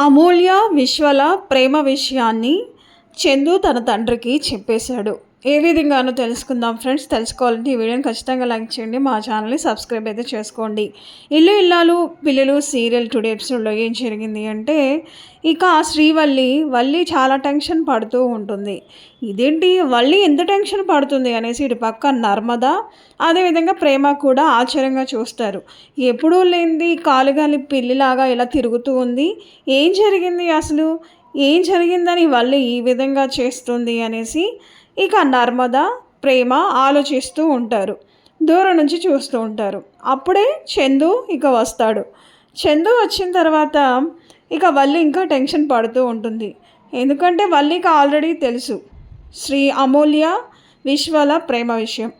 అమూల్య విశ్వల ప్రేమ విషయాన్ని చందు తన తండ్రికి చెప్పేశాడు. ఏ విధంగానో తెలుసుకుందాం ఫ్రెండ్స్. తెలుసుకోవాలంటే ఈ వీడియోని ఖచ్చితంగా లైక్ చేయండి మా ఛానల్ని సబ్స్క్రైబ్ అయితే చేసుకోండి. ఇల్లు ఇల్లాలు పిల్లలు సీరియల్ టుడే ఎపిసోడ్లో ఏం జరిగింది అంటే ఇక ఆ శ్రీవల్లి వల్లి చాలా టెన్షన్ పడుతూ ఉంటుంది. ఇదేంటి? వల్లి ఎంత టెన్షన్ పడుతుంది అనేసి ఇటు పక్క నర్మద అదేవిధంగా ప్రేమ కూడా ఆశ్చర్యంగా చూస్తారు. ఎప్పుడూ లేనిది కాలుగాలి పిల్లిలాగా ఇలా తిరుగుతూ ఉంది. ఏం జరిగింది అసలు? ఏం జరిగిందని వల్లి ఈ విధంగా చేస్తుంది అనేసి ఇక నర్మద ప్రేమ ఆలోచిస్తూ ఉంటారు. దూరం నుంచి చూస్తూ ఉంటారు. అప్పుడే చందు ఇక వస్తాడు. చందు వచ్చిన తర్వాత ఇక వల్లి ఇంకా టెన్షన్ పడుతూ ఉంటుంది. ఎందుకంటే వల్లికి ఆల్రెడీ తెలుసు శ్రీ అమూల్య విశ్వల ప్రేమ విషయం.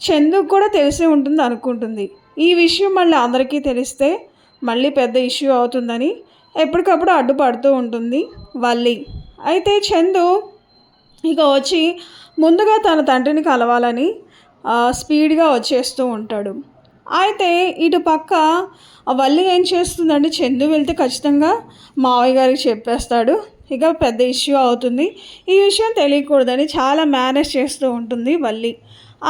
చందుకు కూడా తెలిసే ఉంటుంది అనుకుంటుంది. ఈ విషయం మళ్ళీ అందరికీ తెలిస్తే మళ్ళీ పెద్ద ఇష్యూ అవుతుందని ఎప్పటికప్పుడు అడ్డుపడుతూ ఉంటుంది వల్లి. అయితే చందు ఇక వచ్చి ముందుగా తన తండ్రిని కలవాలని స్పీడ్గా వచ్చేస్తూ ఉంటాడు. అయితే ఇటు పక్క వల్లి ఏం చేస్తుందంటే చందు వెళ్తే ఖచ్చితంగా మావయ్య గారికి చెప్పేస్తాడు. ఇక పెద్ద ఇష్యూ అవుతుంది. ఈ విషయం తెలియకూడదని చాలా మేనేజ్ చేస్తూ ఉంటుంది వల్లి.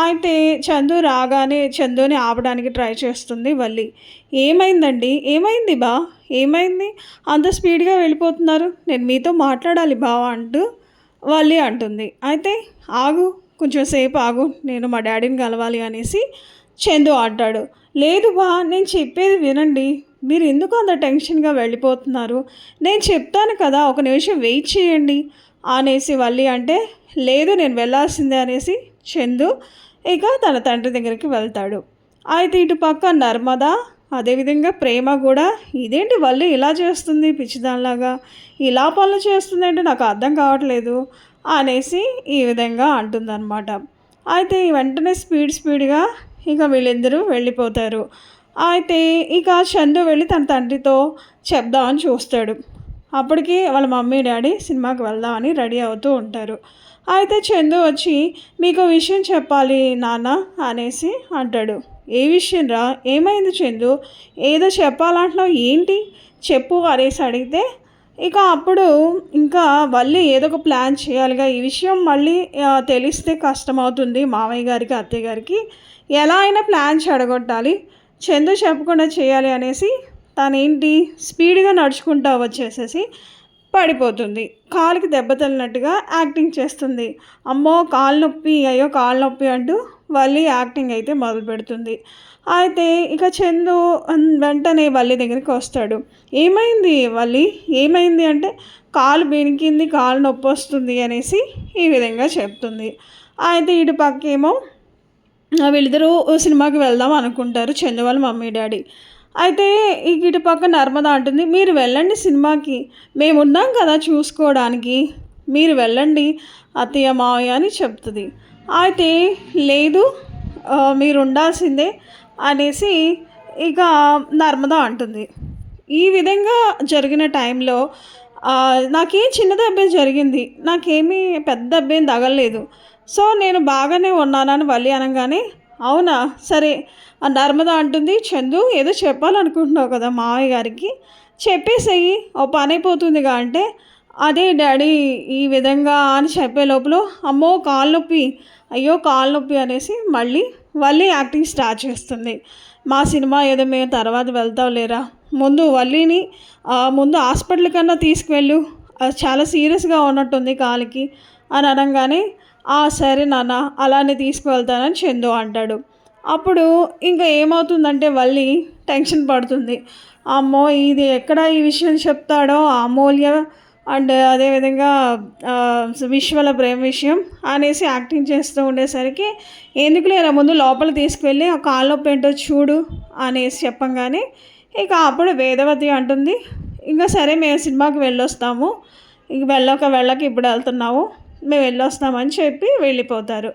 అయితే చందు రాగానే చందుని ఆపడానికి ట్రై చేస్తుంది వల్లి. ఏమైందండి? ఏమైంది బా? ఏమైంది? అంత స్పీడ్గా వెళ్ళిపోతున్నారు. నేను మీతో మాట్లాడాలి బావా అంటూ వల్లి అంటుంది. అయితే ఆగు కొంచెం సేపు ఆగు నేను మా డాడీని కలవాలి అనేసి చందు ఆడ్డాడు లేదు బా నేను చెప్పేది వినండి. మీరు ఎందుకు అంత టెన్షన్గా వెళ్ళిపోతున్నారు? నేను చెప్తాను కదా ఒక నిమిషం వెయిట్ చేయండి అనేసి వల్లి అంటే లేదు నేను వెళ్ళాల్సిందే అనేసి చందు ఇక తన తండ్రి దగ్గరికి వెళ్తాడు. అయితే ఇటు పక్క నర్మదా అదేవిధంగా ప్రేమ కూడా ఇదేంటి వల్లి ఇలా చేస్తుంది పిచ్చిదానిలాగా? ఇలా పనులు చేస్తుంది అంటే నాకు అర్థం కావట్లేదు అనేసి ఈ విధంగా అంటుందన్నమాట. అయితే వెంటనే స్పీడ్ స్పీడ్గా ఇక వీళ్ళిద్దరూ వెళ్ళిపోతారు. అయితే ఇక చందు వెళ్ళి తన తండ్రితో చెప్దామని చూస్తాడు. అప్పటికి వాళ్ళ మమ్మీ డాడీ సినిమాకి వెళ్దామని రెడీ అవుతూ ఉంటారు. అయితే చందు వచ్చి మీకు విషయం చెప్పాలి నాన్న అనేసి అంటాడు. ఏ విషయం రా? ఏమైంది చందు? ఏదో చెప్పాలంటున్నావు ఏంటి? చెప్పు అనేసి అడిగితే ఇక అప్పుడు ఇంకా మళ్ళీ ఏదో ఒక ప్లాన్ చేయాలిగా. ఈ విషయం మళ్ళీ తెలిస్తే కష్టమవుతుంది మామయ్య గారికి అత్తయ్య గారికి. ఎలా అయినా ప్లాన్ చెడగొట్టాలి. చందు చెప్పకుండా చేయాలి అనేసి తనేంటి స్పీడ్గా నడుచుకుంటా వచ్చేసేసి పడిపోతుంది. కాలుకి దెబ్బతలినట్టుగా యాక్టింగ్ చేస్తుంది. అమ్మో కాలు నొప్పి అయ్యో కాలు నొప్పి అంటూ వల్లి యాక్టింగ్ అయితే మొదలు పెడుతుంది. అయితే ఇక చందు వెంటనే వల్లి దగ్గరికి వస్తాడు. ఏమైంది వల్లి? ఏమైంది అంటే కాలు బెనికింది కాలు నొప్పి వస్తుంది అనేసి ఈ విధంగా చెప్తుంది. అయితే ఇటు పక్కేమో వీళ్ళిద్దరూ సినిమాకి వెళ్దాం అనుకుంటారు చందు వాళ్ళ మమ్మీ డాడీ. అయితే ఈ ఇటు పక్క నర్మద అంటుంది మీరు వెళ్ళండి సినిమాకి. మేము ఉన్నాం కదా చూసుకోవడానికి. మీరు వెళ్ళండి అత్తయ్య మావయ్య అని చెప్తుంది. అయితే లేదు మీరు ఉండాల్సిందే అనేసి ఇక నర్మద అంటుంది. ఈ విధంగా జరిగిన టైంలో నాకేం చిన్న దెబ్బే జరిగింది. నాకేమీ పెద్ద దెబ్బేం తగలలేదు సో నేను బాగానే ఉన్నానని వల్లి అనగానే అవునా? సరే నర్మద అంటుంది. చందు ఏదో చెప్పాలనుకుంటున్నావు కదా మావయ్య గారికి. చెప్పేసేయి ఓ పని అయిపోతుందిగా అంటే అదే డాడీ ఈ విధంగా అని చెప్పే లోపల అమ్మో కాలు నొప్పి అయ్యో కాలు నొప్పి అనేసి మళ్ళీ వల్లి యాక్టింగ్ స్టార్ట్ చేస్తుంది. మా సినిమా ఏదో మేము తర్వాత వెళ్తాం లేరా? ముందు వల్లిని ముందు హాస్పిటల్ కన్నా తీసుకువెళ్ళు. అది చాలా సీరియస్గా ఉన్నట్టుంది కాలికి అని అనగానే "ఆ, సరే నాన్న అలానే తీసుకువెళ్తానని చందు అంటాడు. అప్పుడు ఇంకా ఏమవుతుందంటే వల్లి టెన్షన్ పడుతుంది. అమ్మో ఇది ఎక్కడ ఈ విషయం చెప్తాడో ఆ అమూల్య అండ్ అదేవిధంగా విశ్వల ప్రేమ విషయం అనేసి యాక్టింగ్ చేస్తూ ఉండేసరికి ఎందుకు లేరా ముందు లోపల తీసుకువెళ్ళి ఆ కాళ్ళ నొప్పి ఏంటో చూడు అనేసి చెప్పంగానే ఇక అప్పుడు వేదవతి అంటుంది ఇంకా సరే మేము సినిమాకి వెళ్ళొస్తాము ఇంక వెళ్ళక వెళ్ళక ఇప్పుడు వెళ్తున్నాము మేము వెళ్ళొస్తామని చెప్పి వెళ్ళిపోతారు.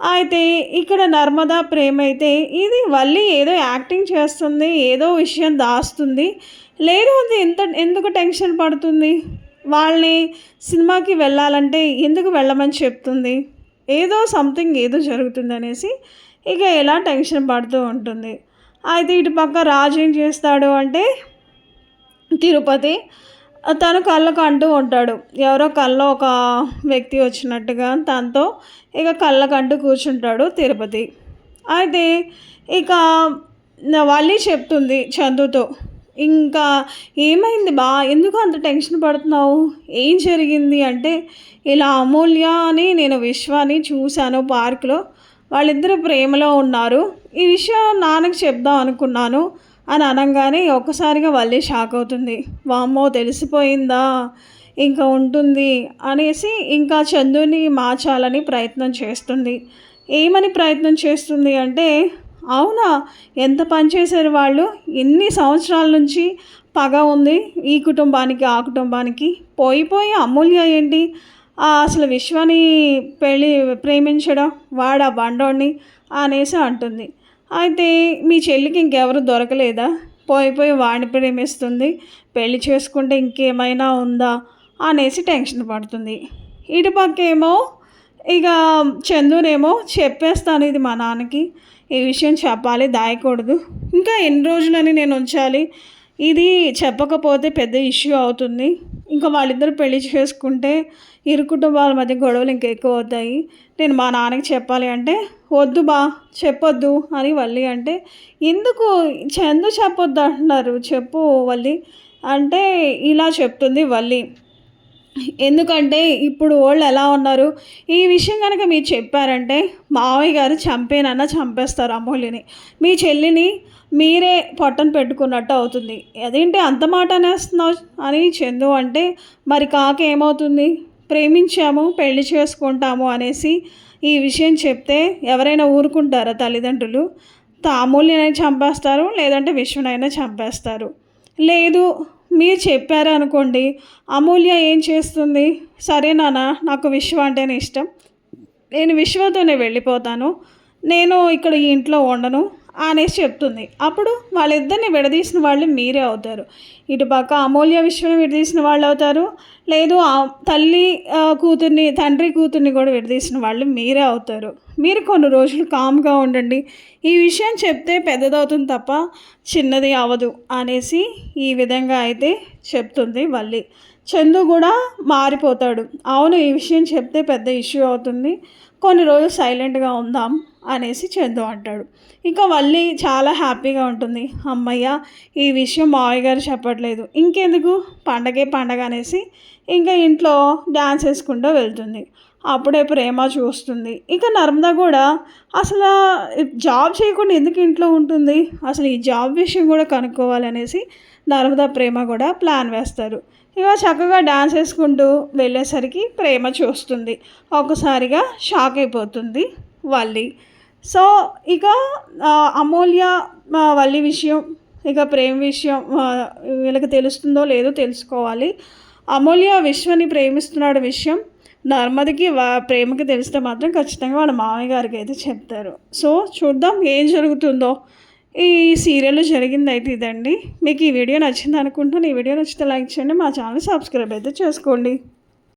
అయితే ఇక్కడ నర్మదా ప్రేమ అయితే ఇది వల్లి ఏదో యాక్టింగ్ చేస్తుంది ఏదో విషయం దాస్తుంది లేదు అది ఎంత ఎందుకు టెన్షన్ పడుతుంది? వాళ్ళని సినిమాకి వెళ్ళాలంటే ఎందుకు వెళ్ళమని చెప్తుంది? ఏదో సంథింగ్ ఏదో జరుగుతుంది అనేసి ఇక ఎలా టెన్షన్ పడుతూ ఉంటుంది. అయితే ఇటు పక్క రాజు ఏం చేస్తాడు అంటే తిరుపతి తను కళ్ళకు అంటూ ఉంటాడు. ఎవరో కళ్ళ ఒక వ్యక్తి వచ్చినట్టుగా తనతో ఇక కళ్ళకంటూ కూర్చుంటాడు తిరుపతి. అయితే ఇక వల్లి చెప్తుంది చందుతో ఇంకా ఏమైంది బా? ఎందుకు అంత టెన్షన్ పడుతున్నావు? ఏం జరిగింది? అంటే ఇలా అమూల్య అని నేను విశ్వాన్ని చూశాను పార్క్లో. వాళ్ళిద్దరు ప్రేమలో ఉన్నారు. ఈ విషయం నాన్నకి చెప్దాం అనుకున్నాను అని అనగానే ఒక్కసారిగా వాళ్ళే షాక్ అవుతుంది. వామ్మో తెలిసిపోయిందా? ఇంకా ఉంటుంది అనేసి ఇంకా చందుని మార్చాలని ప్రయత్నం చేస్తుంది. ఏమని ప్రయత్నం చేస్తుంది అంటే అవునా? ఎంత పనిచేశారు వాళ్ళు? ఎన్ని సంవత్సరాల నుంచి పగ ఉంది ఈ కుటుంబానికి ఆ కుటుంబానికి. పోయి పోయి అమూల్య ఏంటి? అసలు విశ్వాని పెళ్ళి ప్రేమించడం వాడా ఆ బండోడిని అనేసి అంటుంది. అయితే మీ చెల్లికి ఇంకెవరు దొరకలేదా? పోయి పోయి వాడిని ప్రేమిస్తుంది పెళ్ళి చేసుకుంటే ఇంకేమైనా ఉందా? అనేసి టెన్షన్ పడుతుంది. ఇటుపక్క ఏమో ఇక చందునేమో చెప్పేస్తాను ఇది మా నాన్నకి. ఈ విషయం చెప్పాలి దాయకూడదు. ఇంకా ఎన్ని రోజులని నేను ఉంచాలి? ఇది చెప్పకపోతే పెద్ద ఇష్యూ అవుతుంది. ఇంకా వాళ్ళిద్దరు పెళ్ళి చేసుకుంటే ఇరు కుటుంబాల మధ్య గొడవలు ఇంకా ఎక్కువ అవుతాయి. నేను మా నాన్నకి చెప్పాలి అంటే వద్దు బా చెప్పొద్దు అని వల్లి అంటే ఎందుకు? చందు చెప్పొద్దు అంటున్నారు. చెప్పు వల్లి. అంటే ఇలా చెప్తుంది వల్లి. ఎందుకంటే ఇప్పుడు వాళ్ళు ఎలా ఉన్నారు? ఈ విషయం కనుక మీరు చెప్పారంటే మావయ్య గారు చంపేనన్నా చంపేస్తారు అమూల్యని. మీ చెల్లిని మీరే పొట్టను పెట్టుకున్నట్టు అవుతుంది. అదేంటి అంత మాట అనేస్తున్నావు అని చందు అంటే మరి కాక ఏమవుతుంది? ప్రేమించాము పెళ్ళి చేసుకుంటాము అనేసి ఈ విషయం చెప్తే ఎవరైనా ఊరుకుంటారా తల్లిదండ్రులు? అమూల్యనైనా చంపేస్తారు లేదంటే విశ్వనైనా చంపేస్తారు. లేదు మీరు చెప్పారు అనుకోండి. అమూల్య ఏం చేస్తుంది? సరే నాన్న నాకు విశ్వ అంటేనే ఇష్టం. నేను విశ్వతోనే వెళ్ళిపోతాను. నేను ఇక్కడ ఈ ఇంట్లో ఉండను. అనేసి చెప్తుంది. అప్పుడు వాళ్ళిద్దరిని విడదీసిన వాళ్ళు మీరే అవుతారు. ఇటు పక్క అమూల్య విశ్వని విడదీసిన వాళ్ళు అవుతారు. లేదు తల్లి కూతుర్ని తండ్రి కూతుర్ని కూడా విడదీసిన వాళ్ళు మీరే అవుతారు. మీరు కొన్ని రోజులు కామ్గా ఉండండి. ఈ విషయం చెప్తే పెద్దదవుతుంది తప్ప చిన్నది అవ్వదు అనేసి ఈ విధంగా అయితే చెప్తుంది వల్లి. చందు కూడా మారిపోతాడు. అవును ఈ విషయం చెప్తే పెద్ద ఇష్యూ అవుతుంది. కొన్ని రోజులు సైలెంట్గా ఉందాం అనేసి చందు అంటాడు. ఇంకా వల్లి చాలా హ్యాపీగా ఉంటుంది. అమ్మయ్య ఈ విషయం మావయ్య గారు చెప్పట్లేదు. ఇంకెందుకు? పండగే పండగ అనేసి ఇంకా ఇంట్లో డ్యాన్స్ వేసుకుంటూ వెళ్తుంది. అప్పుడే ప్రేమ చూస్తుంది. ఇంకా నర్మదా కూడా అసలు జాబ్ చేయకుండా ఎందుకు ఇంట్లో ఉంటుంది? అసలు ఈ జాబ్ విషయం కూడా కనుక్కోవాలనేసి నర్మదా ప్రేమ కూడా ప్లాన్ వేస్తారు. ఇక చక్కగా డాన్స్ వేసుకుంటూ వెళ్ళేసరికి ప్రేమ చూస్తుంది. ఒకసారిగా షాక్ అయిపోతుంది వల్లి. సో ఇక అమూల్య వల్లి విషయం ఇక ప్రేమ విషయం వీళ్ళకి తెలుస్తుందో లేదో తెలుసుకోవాలి. అమూల్య విశ్వని ప్రేమిస్తున్నాడు విషయం నర్మదికి వా ప్రేమకి తెలిస్తే మాత్రం ఖచ్చితంగా వాళ్ళ మామయ్య గారికి అయితే చెప్తారు. సో చూద్దాం ఏం జరుగుతుందో. ఈ సీరియల్ జరిగింది అయితే ఇదండి. మీకు ఈ వీడియో నచ్చింది అనుకుంటున్నాను ఈ వీడియో నచ్చితే లైక్ చేయండి మా ఛానల్ సబ్స్క్రైబ్ అయితే చేసుకోండి.